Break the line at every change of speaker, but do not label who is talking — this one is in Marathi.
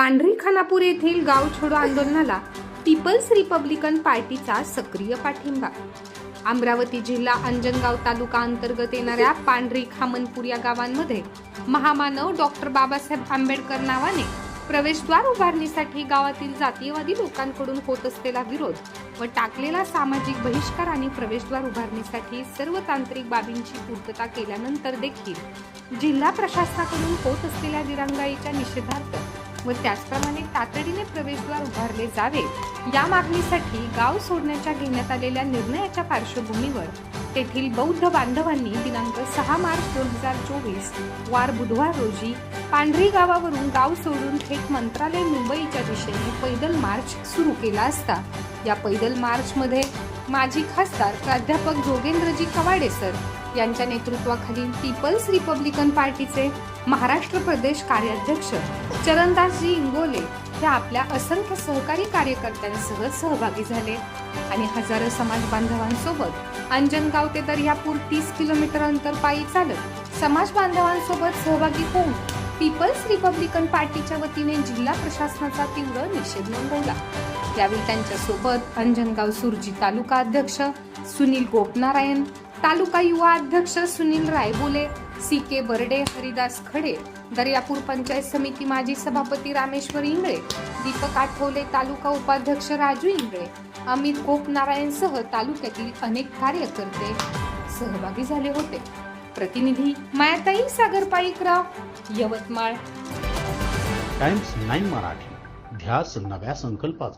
पांढरी खानापूर येथील गाव छोडो आंदोलनाला पीपल्स रिपब्लिकन पार्टीचा सक्रिय पाठिंबा. अमरावती जिल्हा अंजनगाव तालुका अंतर्गत येणाऱ्या पांढरी खामनपूर या गावांमध्ये महामानव डॉक्टर बाबासाहेब आंबेडकर नावाने प्रवेशद्वार उभारणीसाठी गावातील जातीयवादी लोकांकडून होत असलेला विरोध व टाकलेला सामाजिक बहिष्कार आणि प्रवेशद्वार उभारणीसाठी सर्व तांत्रिक बाबींची पूर्तता केल्यानंतर देखील जिल्हा प्रशासनाकडून होत असलेल्या दिरंगाईच्या निषेधार्थ व त्याचप्रमाणे तातडीने प्रवेशद्वार उभारले जावे. या मागणीसाठी गाव सोडण्याच्या घेण्यात आलेल्या निर्णयाच्या पार्श्वभूमीवर तेथील बौद्ध बांधवांनी दिनांक सहा मार्च दोन हजार चोवीस वार बुधवार रोजी पांढरी गावावरून गाव सोडून थेट मंत्रालय मुंबईच्या दिशेने पैदल मार्च सुरू केला असता. या पैदल मार्चमध्ये माजी खासदार प्राध्यापक जोगेंद्रजी कवाडे सर यांच्या नेतृत्वाखालील पीपल्स रिपब्लिकन पार्टीचे महाराष्ट्र प्रदेश कार्याध्यक्ष चरणदासजी इंगोले हे आपल्या असंख्य सहकारी कार्यकर्त्यांसह सहभागी झाले. आणि हजारो समाज बांधवांसोबत अंजनगाव ते दर्यापूर तीस किलोमीटर अंतर पायी चालत समाज बांधवांसोबत सहभागी होऊन पीपल्स रिपब्लिकन पार्टीच्या वतीने जिल्हा प्रशासनाचा तीव्र निषेध नोंदवला. यावेळी त्यांच्यासोबत अंजनगाव सुरजी तालुका अध्यक्ष सुनील गोपनारायण तालुका युवा अध्यक्ष सुनील रायबोले सी के बर्डे हरिदास खडे दर्यापूर पंचायत समिती माजी सभापती रामेश्वर इंगळे दीपक आठवले तालुका उपाध्यक्ष राजू इंगळे अमित गोपनारायणसह तालुक्यातील अनेक कार्यकर्ते सहभागी झाले होते. प्रतिनिधी मायाताई Sagar Paikrao Yavatmal.
Times nine Marathi. ध्यास नव्या संकल्पाचा.